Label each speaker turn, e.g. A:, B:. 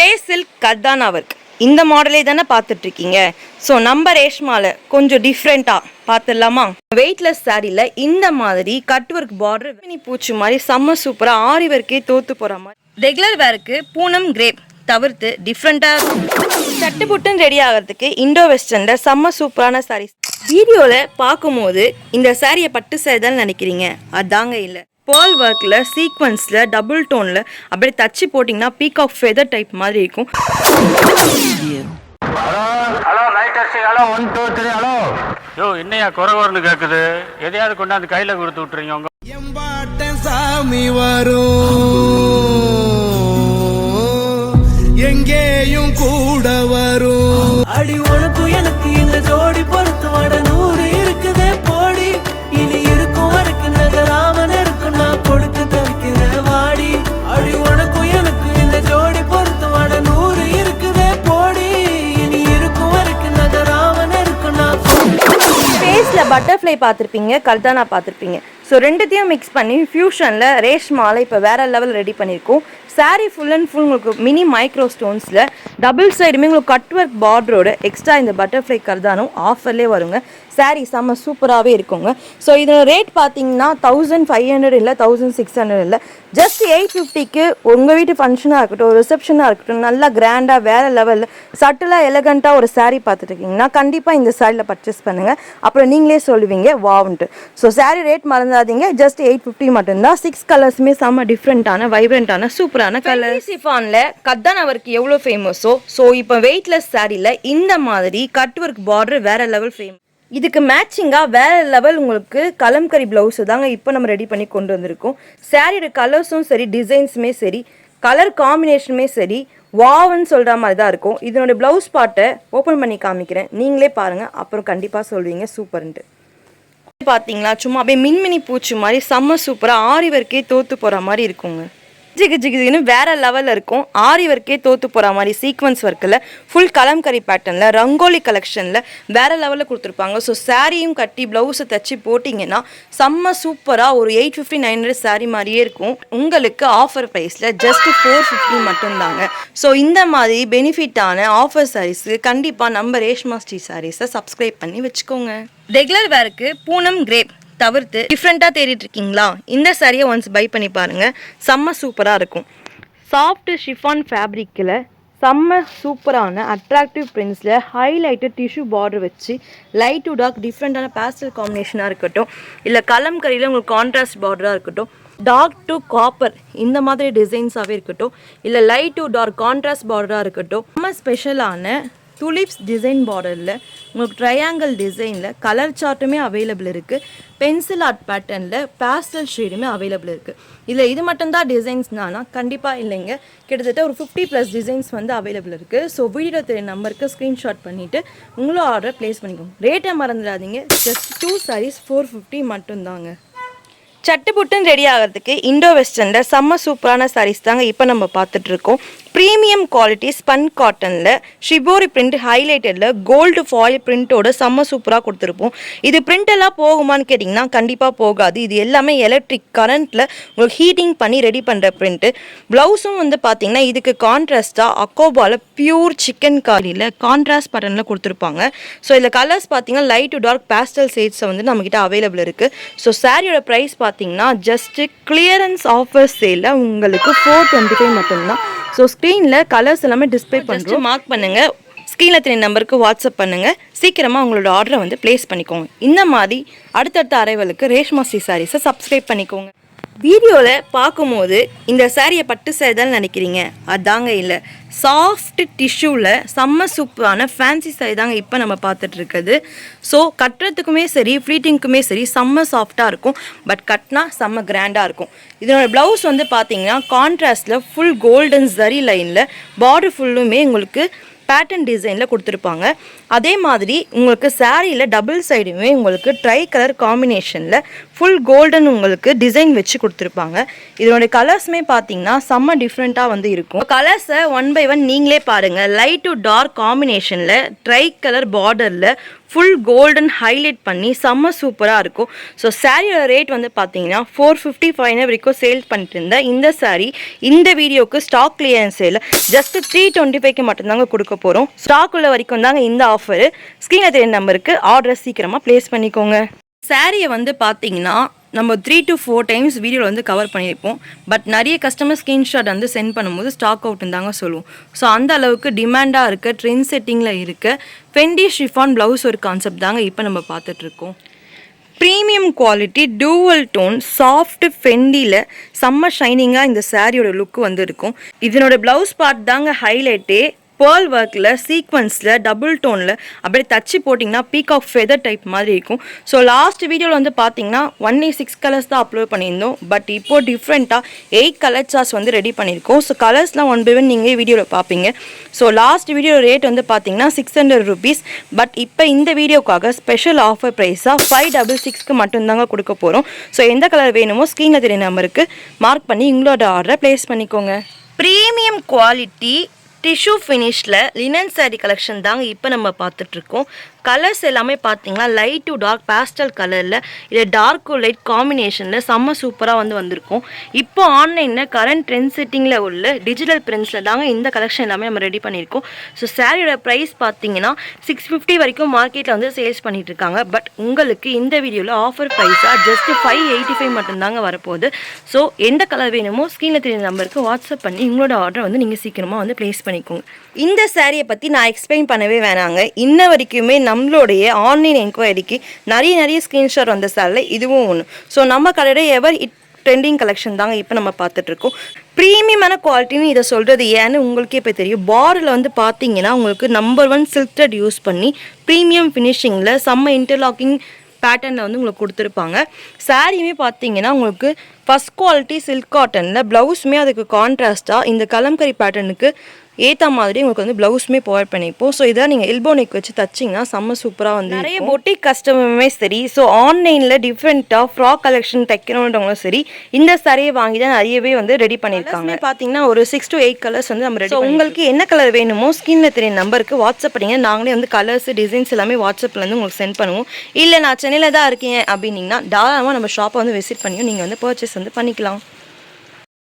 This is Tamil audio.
A: ஸ்பேஸ் சில்க் கர்தானா ஒர்க் இந்த மாடலே தானே பார்த்துட்ருக்கீங்க. ஸோ நம்ம ரேஷ்மாவில் கொஞ்சம் டிஃப்ரெண்ட்டாக பார்த்துடலாமா? வெயிட்லெஸ் சாரியில் இந்த மாதிரி கட் ஒர்க் பார்டர் மினி பூச்சி மாதிரி செம்ம சூப்பராக ஆரி ஒர்க்கே தோற்று போகிற மாதிரி. ரெகுலர் வேருக்கு பூனம் கிரேப் தவிர்த்து டிஃப்ரெண்ட்டாக சட்டு புட்டுன்னு ரெடி ஆகிறதுக்கு இண்டோ வெஸ்டர்னில் செம்ம சூப்பரான சாரீஸ் வீடியோவில் பார்க்கும்போது இந்த சாரியை பட்டு சேரி தான் நினைக்கிறீங்க. அதாங்க இல்லை. பேர்ல் ஒர்க்கில் சீக்வன்ஸில் டபுள் டோனில் அப்படியே தச்சு போட்டிங்கன்னா பீகாக் ஃபெதர் டைப் மாதிரி இருக்கும்.
B: Hello one two three hello yo என்னையா குறை குறைன்னு கேட்குது எதையாவது கொண்டாந்து கையில் கொடுத்து விட்டுறீங்க உங்க
C: எம்பாட்டன் சாமி வரும்.
A: பட்டர்ஃப்ளை பார்த்துருப்பீங்க கல்தானா பார்த்துருப்பீங்க. ஸோ ரெண்டுத்தையும் மிக்ஸ் பண்ணி ஃபியூஷனில் ரேஷ்மாலை இப்போ வேறு லெவல் ரெடி பண்ணியிருக்கோம். சாரீ ஃபுல் அண்ட் ஃபுல் உங்களுக்கு மினி மைக்ரோ ஸ்டோன்ஸில் டபுள் சைடுமே உங்களுக்கு கட் ஒர்க் பார்டரோட எக்ஸ்ட்ரா இந்த பட்டர்ஃப்ளை கல்தானும் ஆஃபர்லேயே வருங்க. சாரீ செம்ம சூப்பராகவே இருக்குங்க. ஸோ இதோட ரேட் பார்த்தீங்கன்னா தௌசண்ட் ஃபைவ் ஹண்ட்ரட் இல்லை தௌசண்ட் சிக்ஸ் ஹண்ட்ரட் இல்லை. ஜஸ்ட் எயிட் ஃபிஃப்டிக்கு உங்கள் வீட்டு ஃபங்க்ஷனாக இருக்கட்டும் ரிசப்ஷனாக இருக்கட்டும் நல்லா கிராண்டாக வேறு லெவலில் சட்டிலாக எலகண்ட்டாக ஒரு சாரீ பார்த்துட்டு இருக்கீங்கன்னா கண்டிப்பாக இந்த சாரியில் பர்ச்சேஸ் பண்ணுங்கள் அப்புறம் நீங்களே சொல்லுவீங்க வாவுன்ட்டு ஸோ சாரீ ரேட் மறந்துடாதீங்க ஜஸ்ட் எயிட் ஃபிஃப்டி மட்டும்தான். சிக்ஸ் கலர்ஸுமே செம்ம டிஃப்ரெண்ட்டான வைப்ரண்ட்டான சூப்பரான கலர் சிஃபானில் கத்தான் ஒர்க் எவ்வளோ ஃபேமஸோ ஸோ இப்போ வெயிட்லெஸ் சாரியில் இந்த மாதிரி கட் ஒர்க் பார்டர் வேறு லெவல் ஃபேமஸ் இதுக்கு மேட்சிங்காக வேறு லெவல் உங்களுக்கு கலம்கரி ப்ளவுஸு தாங்க இப்போ நம்ம ரெடி பண்ணி கொண்டு வந்திருக்கோம். சாரியோட கலர்ஸும் சரி டிசைன்ஸுமே சரி கலர் காம்பினேஷனுமே சரி வாவ்னு சொல்கிற மாதிரி தான் இருக்கும். இதனோட ப்ளவுஸ் பாட்டை ஓப்பன் பண்ணி காமிக்கிறேன். நீங்களே பாருங்கள் அப்புறம் கண்டிப்பாக சொல்வீங்க. சூப்பர்ன்ட்டு. பார்த்தீங்களா சும்மா அப்படியே மின்மினி பூச்சி மாதிரி செம்ம சூப்பராக ஆரி ஒர்க்கே தோற்று போகிற மாதிரி இருக்குங்க. ஜிகு ஜிகுன்னு வேற லெவலில் இருக்கும். ஆரி ஒர்க்கே தோத்து போகிற மாதிரி சீக்வன்ஸ் ஒர்க்கில் ஃபுல் கலம்கரி பேட்டர்னில் ரங்கோலி கலெக்ஷனில் வேற லெவலில் கொடுத்துருப்பாங்க. ஸோ சாரியும் கட்டி ப்ளவுஸை தச்சு போட்டிங்கன்னா செம்ம சூப்பராக ஒரு eight fifty nine hundred sari மாதிரியே இருக்கும். உங்களுக்கு ஆஃபர் ப்ரைஸில் ஜஸ்ட் ஃபோர் ஃபிஃப்டி மட்டும்தாங்க. ஸோ இந்த மாதிரி பெனிஃபிட்டான ஆஃபர் சாரீஸு கண்டிப்பாக நம்ம ரேஷ்மா ஸ்ரீ சாரீஸை சப்ஸ்கிரைப் பண்ணி வச்சுக்கோங்க. ரெகுலர் வேருக்கு பூனம் கிரேப் தவிர்த்து டிஃப்ரெண்ட்டாக தேடிட்டு இருக்கீங்களா இந்த சாரியை ஒன்ஸ் பை பண்ணி பாருங்கள் செம்ம சூப்பராக இருக்கும். சாஃப்ட் ஷிஃபான் ஃபேப்ரிக்கில் செம்ம சூப்பரான அட்ராக்டிவ் பிரிண்ட்ஸில் ஹைலைட்டட் டிஷ்யூ பார்டர் வச்சு லைட் டு டார்க் டிஃப்ரெண்ட்டான பேஸ்டல் காம்பினேஷனாக இருக்கட்டும். இல்லை கலம்கரியில் உங்களுக்கு கான்ட்ராஸ்ட் பார்டராக இருக்கட்டும். டார்க் டு காப்பர் இந்த மாதிரி டிசைன்ஸாகவே இருக்கட்டும். இல்லை லைட் டு டார்க் கான்ட்ராஸ்ட் பார்டராக இருக்கட்டும். ரொம்ப ஸ்பெஷலான துலிப்ஸ் டிசைன் பார்டரில் உங்களுக்கு ட்ரையாங்கிள் டிசைனில் கலர் சார்ட்டுமே அவைலபிள் இருக்குது பென்சில் ஆர்ட் பேட்டர்னில் பேஸ்டல் ஷேடுமே அவைலபிள் இருக்குது இதில் இது மட்டும்தான் டிசைன்ஸ்னானா கண்டிப்பாக இல்லைங்க. கிட்டத்தட்ட ஒரு ஃபிஃப்டி ப்ளஸ் டிசைன்ஸ் வந்து அவைலபிள் இருக்குது ஸோ வீடியோ தெரிய நம்பருக்கு ஸ்க்ரீன்ஷாட் பண்ணிவிட்டு உங்களோட ஆர்டர் ப்ளேஸ் பண்ணிக்கோங்க. ரேட்டை மறந்துடாதீங்க. Just two saris four fifty மட்டும்தாங்க. சட்டு புட்டுன்னு ரெடி ஆகிறதுக்கு இண்டோ வெஸ்டர்னில் செம்ம சூப்பரான சாரீஸ் தாங்க இப்போ நம்ம பார்த்துட்ருக்கோம் ப்ரீமியம் குவாலிட்டி ஸ்பன் காட்டனில் ஷிபோரி பிரிண்ட் ஹைலைட்டடில் கோல்டு ஃபாயில் பிரிண்ட்டோட செம்ம சூப்பராக கொடுத்துருப்போம். இது பிரிண்ட் எல்லாம் போகுமான்னு கேட்டிங்கன்னா கண்டிப்பாக போகாது. இது எல்லாமே எலக்ட்ரிக் கரண்ட்டில் உங்களுக்கு ஹீட்டிங் பண்ணி ரெடி பண்ணுற பிரிண்ட்டு ப்ளவுஸும் வந்து பார்த்தீங்கன்னா இதுக்கு கான்ட்ராஸ்ட்டாக அக்கோபாவில் பியூர் சிக்கன் காரியில் கான்ட்ராஸ்ட் பட்டனில் கொடுத்துருப்பாங்க. ஸோ இதில் கலர்ஸ் பார்த்தீங்கன்னா லைட் டு டார்க் பேஸ்டல் ஷேட்ஸை வந்து நம்மக்கிட்ட அவைலபிள் இருக்குது ஸோ சாரியோட ப்ரைஸ் பார்த்தீங்கன்னா ஜஸ்ட்டு கிளியரன்ஸ் ஆஃபர் சேலில் உங்களுக்கு ஃபோர் டுவெண்ட்டி ஃபைவ் மட்டும்தான். ஸோ ஸ்க்ரீனில் கலர்ஸ் எல்லாமே டிஸ்ப்ளே பண்ணுறோம் மார்க் பண்ணுங்கள் ஸ்க்ரீனில் தெரிய நம்பருக்கு வாட்ஸ்அப் பண்ணுங்கள் சீக்கிரமாக உங்களோட ஆர்டரை வந்து ப்ளேஸ் பண்ணிக்கோங்க. இந்த மாதிரி அடுத்தடுத்த அரைவலுக்கு ரேஷ்மா ஸ்ரீ சாரீஸை சப்ஸ்கிரைப் பண்ணிக்கோங்க. வீடியோவில் பார்க்கும்போது இந்த சாரியை பட்டு சாரி தான் நினைக்கிறீங்க? அதாங்க இல்லை. சாஃப்ட் டிஷ்யூவில் செம்ம சூப்பரான ஃபேன்சி சாரி தாங்க இப்போ நம்ம பார்த்துட்ருக்குது. ஸோ கட்டுறதுக்குமே சரி ஃப்ளீட்டிங்க்குமே சரி செம்ம சாஃப்டாக இருக்கும். பட் கட்னா செம்ம கிராண்டாக இருக்கும். இதனோட ப்ளவுஸ் வந்து பார்த்தீங்கன்னா கான்ட்ராஸ்டில் ஃபுல் கோல்டன் ஜரி லைனில் பார்டர் ஃபுல்லுமே உங்களுக்கு பேட்டர்ன் டிசைனில் கொடுத்துருப்பாங்க. அதே மாதிரி உங்களுக்கு சாரியில் டபுள் சைடுமே உங்களுக்கு ட்ரை கலர் காம்பினேஷனில் ஃபுல் கோல்டன் உங்களுக்கு டிசைன் வச்சு கொடுத்துருப்பாங்க. இதனுடைய கலர்ஸுமே பார்த்தீங்கன்னா செம்ம டிஃப்ரெண்ட்டாக வந்து இருக்கும். கலர்ஸை ஒன் பை ஒன் நீங்களே பாருங்கள் லைட் டு டார்க் காம்பினேஷனில் ட்ரை கலர் பார்டரில் ஃபுல் கோல்டன் ஹைலைட் பண்ணி செம்ம சூப்பராக இருக்கும். ஸோ சாரியோட ரேட் வந்து பார்த்தீங்கன்னா ஃபோர் ஃபிஃப்டி ஃபைவ் வரைக்கும் சேல் பண்ணிட்டு இருந்தேன் இந்த சாரீ இந்த வீடியோக்கு ஸ்டாக் கிளியரன்ஸ் சேலில் ஜஸ்ட் த்ரீ டுவெண்ட்டி ஃபைவ்க்கு மட்டும்தாங்க கொடுக்க போகிறோம் ஸ்டாக் உள்ள வரைக்கும் தாங்க இந்த ஆஃபரு ஸ்க்ரீனில் தெரிய நம்பருக்கு ஆர்டர் சீக்கிரமாக ப்ளேஸ் பண்ணிக்கோங்க. சாரியை வந்து பார்த்தீங்கன்னா நம்ம த்ரீ டு ஃபோர் டைம்ஸ் வீடியோவில் வந்து கவர் பண்ணியிருப்போம். பட் நிறைய கஸ்டமர் ஸ்க்ரீன்ஷாட் வந்து சென்ட் பண்ணும்போது ஸ்டாக் அவுட்னு தாங்க சொல்லுவோம். ஸோ அந்த அளவுக்கு டிமாண்டாக இருக்க ட்ரெண்ட் செட்டிங்கில் இருக்க. ஃபெண்டி ஷிஃபான் ப்ளவுஸ் ஒரு கான்செப்ட் தாங்க இப்போ நம்ம பார்த்துட்ருக்கோம். Premium quality dual tone soft ஃபெண்டியில் செம்ம ஷைனிங்காக இந்த சாரியோட லுக் வந்து இருக்கும் இதனோட ப்ளவுஸ் பார்ட் தாங்க ஹைலைட்டே பேர்ல் ஒர்க்கில் சீக்வன்ஸில் டபுள் டோனில் அப்படியே தச்சு போட்டிங்கன்னா பீக் ஆஃப் ஃபெதர் டைப் மாதிரி இருக்கும். ஸோ லாஸ்ட் வீடியோவில் வந்து பார்த்தீங்கன்னா ஒன் ஒன்லி சிக்ஸ் கலர்ஸ் தான் அப்லோட் பண்ணியிருந்தோம். பட் இப்போது டிஃப்ரெண்ட்டாக எயிட் கலர் வந்து ரெடி பண்ணியிருக்கோம். ஸோ கலர்ஸ்லாம் ஒன் பை ஒன் நீங்கள் வீடியோவில் பார்ப்பீங்க ஸோ லாஸ்ட் வீடியோ ரேட் வந்து பார்த்தீங்கன்னா சிக்ஸ் ஹண்ட்ரட் ருபீஸ் பட் இப்போ இந்த வீடியோக்காக ஸ்பெஷல் ஆஃபர் ப்ரைஸாக ஃபைவ் டபுள் சிக்ஸ்க்கு மட்டும்தாங்க கொடுக்க போகிறோம் ஸோ எந்த கலர் வேணுமோ ஸ்க்ரீனில் தெரிய நம்பருக்கு மார்க் பண்ணி உங்களோட ஆர்டரை ப்ளேஸ் பண்ணிக்கோங்க. ப்ரீமியம் குவாலிட்டி டிஷ்யூ ஃபினிஷில் லினன் saree கலெக்ஷன் தாங்க இப்போ நம்ம பார்த்துட்ருக்கோம். கலர்ஸ் எல்லாமே பார்த்தீங்கன்னா லைட் டு டார்க் பேஸ்டல் கலரில் இல்லை டார்க் டு லைட் காம்பினேஷனில் செம்ம சூப்பராக வந்து வந்திருக்கும். இப்போ ஆன்லைனில் கரண்ட் ட்ரெண்ட் செட்டிங்கில் உள்ள டிஜிட்டல் பிரிண்ட்ஸில் தாங்க இந்த கலெக்ஷன் எல்லாமே நம்ம ரெடி பண்ணியிருக்கோம். ஸோ சாரியோட ப்ரைஸ் பார்த்தீங்கன்னா சிக்ஸ் ஃபிஃப்டி வரைக்கும் மார்க்கெட்டில் வந்து சேல்ஸ் பண்ணிட்டு இருக்காங்க பட் உங்களுக்கு இந்த வீடியோவில் ஆஃபர் ப்ரைஸாக ஜஸ்ட் ஃபைவ் எயிட்டி ஃபைவ் மட்டும்தாங்க வரப்போகுது. ஸோ எந்த கலர் வேணுமோ ஸ்க்ரீனில் தெரிஞ்ச நம்பருக்கு வாட்ஸ்அப் பண்ணி உங்களோட ஆர்டர் வந்து நீங்கள் சீக்கிரமாக வந்து ப்ளேஸ் பண்ணிக்கோங்க. இந்த சாரியை பற்றி நான் எக்ஸ்பிளைன் பண்ணவே வேணாங்க. இன்ன வரைக்குமே நம்மளுடைய ஆன்லைன் என்கொயரிக்கு நிறைய நிறைய ஸ்க்ரீன்ஷாட் வந்த சாரில் இதுவும் ஒன்று ஸோ நம்ம கடையோட எவர் இட் ட்ரெண்டிங் கலெக்ஷன் தாங்க இப்போ நம்ம பார்த்துட்ருக்கோம். ப்ரீமியமான குவாலிட்டின்னு இதை சொல்கிறது ஏன்னு உங்களுக்கே இப்போ தெரியும். பார்டரில் வந்து பார்த்தீங்கன்னா உங்களுக்கு நம்பர் ஒன் சில்டட் யூஸ் பண்ணி ப்ரீமியம் ஃபினிஷிங்கில் செம்ம இன்டர்லாக்கிங் பேட்டர்னில் வந்து உங்களுக்கு கொடுத்துருப்பாங்க. சாரியுமே பார்த்தீங்கன்னா உங்களுக்கு ஃபஸ்ட் குவாலிட்டி சில்க் காட்டனில் ப்ளவுஸுமே அதுக்கு கான்ட்ராஸ்ட்டாக இந்த கலம்கரி பேட்டர்னுக்கு ஏற்ற மாதிரி உங்களுக்கு வந்து ப்ளவுஸுமே ப்ரொவைட் பண்ணிப்போம். ஸோ இதான் நீங்கள் எல்போ நெக் வச்சு தச்சிங்கன்னா செம்ம சூப்பராக வந்து நிறைய பொட்டிக் கஸ்டமருமே சரி ஸோ ஆன்லைனில் டிஃப்ரெண்ட்டாக ஃப்ராக் கலெக்ஷன் தைக்கணுன்றவங்களும் சரி இந்த சாரியை வாங்கி தான் நிறையவே வந்து ரெடி பண்ணியிருக்காங்க. பார்த்தீங்கன்னா ஒரு சிக்ஸ் டு எயிட் கலர்ஸ் வந்து நம்ம ரெடி உங்களுக்கு என்ன கலர் வேணுமோ ஸ்கின்ல தெரிய நம்பருக்கு வாட்ஸ்அப் பண்ணிங்க. நாங்களே வந்து கலர்ஸ் டிசைன்ஸ் எல்லாமே வாட்ஸ்அப்பில் வந்து உங்களுக்கு சென்ட் பண்ணுவோம். இல்லை நான் சென்னையில் தான் இருக்கேன் அப்படின்னீங்கன்னா தாராளமாக நம்ம ஷாப்பை வந்து விசிட் பண்ணியும் நீங்கள் வந்து பர்ச்சேஸ் வந்து பண்ணிக்கலாம்.